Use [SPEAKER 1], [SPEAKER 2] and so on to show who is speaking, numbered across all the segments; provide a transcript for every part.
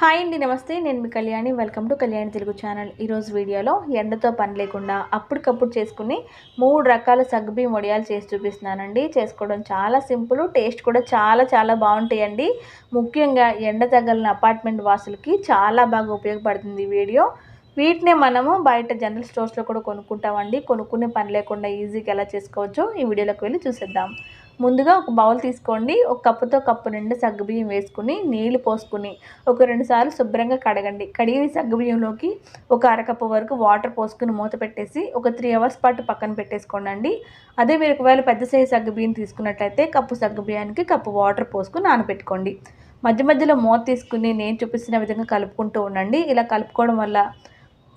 [SPEAKER 1] Hi అండి నమస్తే. నేను మీ Kalyani. Welcome to Kalyani Telugu channel. ఈరోజు వీడియోలో ఎండతో పని లేకుండా అప్పటికప్పుడు చేసుకుని మూడు రకాల సగ్గుబియ్యం వడియాలు చేసి చూపిస్తున్నానండి. చేసుకోవడం చాలా సింపుల్ టేస్ట్ కూడా చాలా చాలా బాగుంటాయండి. ముఖ్యంగా ఎండ తగలిన అపార్ట్మెంట్ వాసులకి చాలా బాగా ఉపయోగపడుతుంది ఈ వీడియో. వీటినే మనము బయట జనరల్ స్టోర్స్లో కూడా కొనుక్కుంటామండి. కొనుక్కునే పని లేకుండా ఈజీగా ఎలా చేసుకోవచ్చో ఈ వీడియోలోకి వెళ్ళి చూసేద్దాం. ముందుగా ఒక బౌల్ తీసుకోండి. ఒక కప్పుతో కప్పు నిండా సగ్గుబియ్యం వేసుకుని నీళ్ళు పోసుకుని ఒక రెండు సార్లు శుభ్రంగా కడగండి. కడిగిన సగ్గుబియ్యంలోకి ఒక అరకప్పు వరకు వాటర్ పోసుకుని మూత పెట్టేసి ఒక త్రీ అవర్స్ పాటు పక్కన పెట్టేసుకోండి అదే మీరు ఒకవేళ పెద్ద సైజు సగ్గుబియ్యం తీసుకున్నట్లయితే కప్పు సగ్గుబియ్యానికి కప్పు వాటర్ పోసుకుని నానబెట్టుకోండి. మధ్య మధ్యలో మూత తీసుకుని నేను చూపిస్తున్న విధంగా కలుపుకుంటూ ఉండండి. ఇలా కలుపుకోవడం వల్ల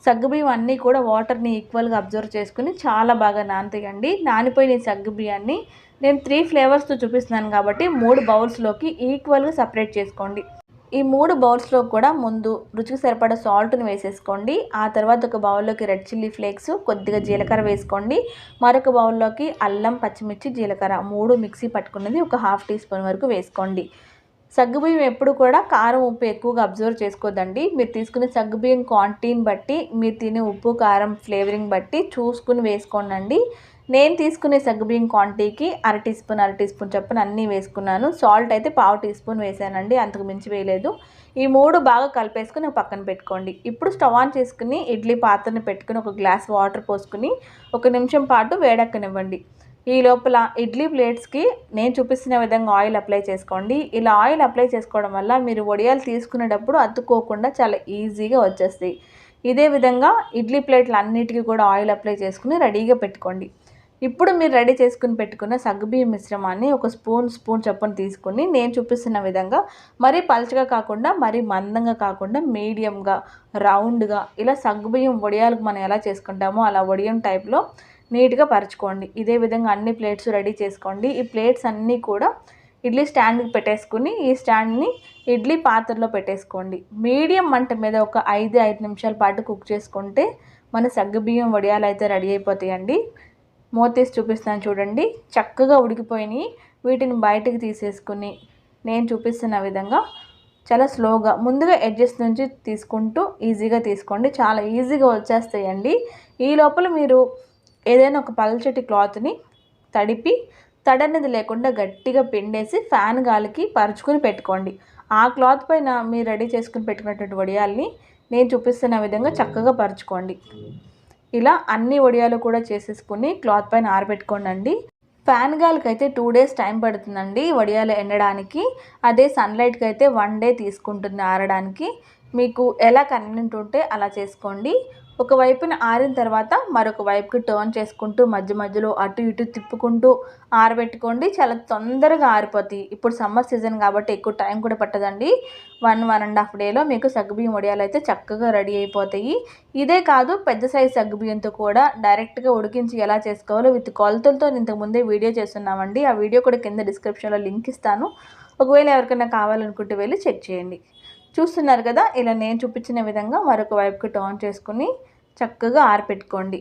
[SPEAKER 1] సగ్గుబియ్యం అన్నీ కూడా వాటర్ని ఈక్వల్గా అబ్జర్వ్ చేసుకుని చాలా బాగా నానతీయండి. నానిపోయిన సగ్గుబియ్యాన్ని నేను త్రీ ఫ్లేవర్స్తో చూపిస్తున్నాను కాబట్టి మూడు బౌల్స్లోకి ఈక్వల్గా సపరేట్ చేసుకోండి. ఈ మూడు బౌల్స్లో కూడా ముందు రుచికి సరిపడా సాల్ట్ని వేసేసుకోండి. ఆ తర్వాత ఒక బౌల్లోకి రెడ్ చిల్లీ ఫ్లేక్స్ కొద్దిగా జీలకర్ర వేసుకోండి. మరొక బౌల్లోకి అల్లం పచ్చిమిర్చి జీలకర్ర మూడు మిక్సీ పట్టుకున్నది ఒక హాఫ్ టీ స్పూన్ వరకు వేసుకోండి. సగ్గుబియ్యం ఎప్పుడు కూడా కారం ఉప్పు ఎక్కువగా అబ్జర్వ్ చేసుకోదండి. మీరు తీసుకునే సగ్గుబియ్యం క్వాంటిటీని బట్టి మీరు తినే ఉప్పు కారం ఫ్లేవరింగ్ బట్టి చూసుకుని వేసుకోండి నేను తీసుకునే సగ్గుబియ్యం క్వాంటిటీకి అర టీ స్పూన్ అర టీ స్పూన్ చొప్పున అన్నీ వేసుకున్నాను. సాల్ట్ అయితే పావు టీ స్పూన్ వేసానండి అంతకు మించి వేయలేదు. ఈ మూడు బాగా కలిపేసుకుని పక్కన పెట్టుకోండి. ఇప్పుడు స్టవ్ ఆన్ చేసుకుని ఇడ్లీ పాత్రని పెట్టుకుని ఒక గ్లాస్ వాటర్ పోసుకుని ఒక నిమిషం పాటు వేడెక్కనివ్వండి. ఈ లోపల ఇడ్లీ ప్లేట్స్కి నేను చూపిస్తున్న విధంగా ఆయిల్ అప్లై చేసుకోండి. ఇలా ఆయిల్ అప్లై చేసుకోవడం వల్ల మీరు వడియాలు తీసుకునేటప్పుడు అతుక్కోకుండా చాలా ఈజీగా వచ్చేస్తాయి. ఇదే విధంగా ఇడ్లీ ప్లేట్లు అన్నిటికీ కూడా ఆయిల్ అప్లై చేసుకుని రెడీగా పెట్టుకోండి. ఇప్పుడు మీరు రెడీ చేసుకుని పెట్టుకున్న సగ్గుబియ్యం మిశ్రమాన్ని ఒక స్పూన్ స్పూన్ చొప్పున తీసుకుని నేను చూపిస్తున్న విధంగా మరీ పలచగా కాకుండా మరీ మందంగా కాకుండా మీడియంగా రౌండ్గా ఇలా సగ్గుబియ్యం వడియాలకు మనం ఎలా చేసుకుంటామో అలా వడియం టైప్లో నీట్గా పరచుకోండి. ఇదే విధంగా అన్ని ప్లేట్స్ రెడీ చేసుకోండి. ఈ ప్లేట్స్ అన్నీ కూడా ఇడ్లీ స్టాండ్కి పెట్టేసుకుని ఈ స్టాండ్ని ఇడ్లీ పాత్రలో పెట్టేసుకోండి. మీడియం మంట మీద ఒక ఐదు ఐదు నిమిషాల పాటు కుక్ చేసుకుంటే మన సగ్గుబియ్యం వడియాలు అయితే రెడీ అయిపోతాయండి. మూతేసి చూపిస్తాను చూడండి. చక్కగా ఉడికిపోయినాయి. వీటిని బయటకు తీసేసుకుని నేను చూపిస్తున్న విధంగా చాలా స్లోగా ముందుగా ఎడ్జెస్ నుంచి తీసుకుంటూ ఈజీగా తీసుకోండి. చాలా ఈజీగా వచ్చేస్తాయండి. ఈ లోపల మీరు ఏదైనా ఒక పల్చటి క్లాత్ని తడిపి తడనేది లేకుండా గట్టిగా పిండేసి ఫ్యాన్ గాలికి పరుచుకుని పెట్టుకోండి. ఆ క్లాత్ పైన మీరు రెడీ చేసుకుని పెట్టుకున్నటువంటి వడియాల్ని నేను చూపిస్తున్న విధంగా చక్కగా పరుచుకోండి. ఇలా అన్ని వడియాలు కూడా చేసేసుకుని క్లాత్ పైన ఆరబెట్టుకోండి ఫ్యాన్ గాలికి అయితే టూ డేస్ టైం పడుతుందండి వడియాలు ఎండడానికి. అదే సన్లైట్కి అయితే వన్ డే తీసుకుంటుంది ఆరడానికి. మీకు ఎలా కన్వీనెంట్ ఉంటే అలా చేసుకోండి. ఒక వైపున ఆరిన తర్వాత మరొక వైపుకి టర్న్ చేసుకుంటూ మధ్య మధ్యలో అటు ఇటు తిప్పుకుంటూ ఆరబెట్టుకోండి. చాలా తొందరగా ఆరిపోతాయి ఇప్పుడు సమ్మర్ సీజన్ కాబట్టి ఎక్కువ టైం కూడా పట్టదండి. వన్ వన్ అండ్ హాఫ్ డేలో మీకు సగ్గుబియ్యం వడియాలు అయితే చక్కగా రెడీ అయిపోతాయి. ఇదే కాదు పెద్ద సైజ్ సగ్గుబియ్యంతో కూడా డైరెక్ట్గా ఉడికించి ఎలా చేసుకోవాలో విత్ కొలతలతో ఇంతకుముందే వీడియో చేస్తున్నామండి. ఆ వీడియో కూడా కింద డిస్క్రిప్షన్లో లింక్ ఇస్తాను. ఒకవేళ ఎవరికైనా కావాలనుకుంటే వెళ్ళి చెక్ చేయండి. చూస్తున్నారు కదా ఇలా నేను చూపించిన విధంగా మరొక వైపుకి టర్న్ చేసుకుని చక్కగా ఆరపెట్టుకోండి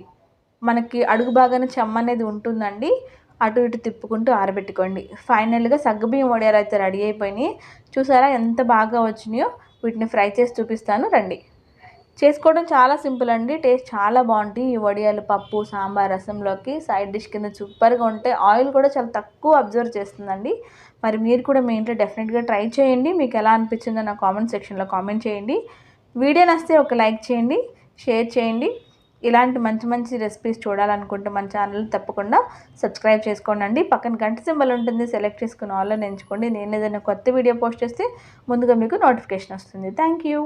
[SPEAKER 1] మనకి అడుగు భాగాన చెమ్మ అనేది ఉంటుందండి అటు ఇటు తిప్పుకుంటూ ఆరబెట్టుకోండి. ఫైనల్గా సగ్గుబియ్యం వడియాలు అయితే రెడీ అయిపోయినాయి. చూసారా ఎంత బాగా వచ్చినాయో? వీటిని ఫ్రై చేసి చూపిస్తాను. రండి. చేసుకోవడం చాలా సింపుల్ అండి. టేస్ట్ చాలా బాగుంటాయి. ఈ వడియాలు పప్పు సాంబార్ రసంలోకి సైడ్ డిష్ కింద సూపర్గా ఉంటే ఆయిల్ కూడా చాలా తక్కువ అబ్జర్వ్ చేస్తుందండి. మరి మీరు కూడా మీ ఇంట్లో డెఫినెట్గా ట్రై చేయండి. మీకు ఎలా అనిపించిందో నా కామెంట్ సెక్షన్లో కామెంట్ చేయండి. వీడియో నస్తే ఒక లైక్ చేయండి షేర్ చేయండి. ఇలాంటి మంచి మంచి రెసిపీస్ చూడాలనుకుంటే మన ఛానల్ తప్పకుండా సబ్స్క్రైబ్ చేసుకోండి అండి పక్కన గంట సింబల్ ఉంటుంది. సెలెక్ట్ చేసుకుని ఆన్లైన్ ఎంచుకోండి. నేను ఏదైనా కొత్త వీడియో పోస్ట్ చేస్తే ముందుగా మీకు నోటిఫికేషన్ వస్తుంది. Thank you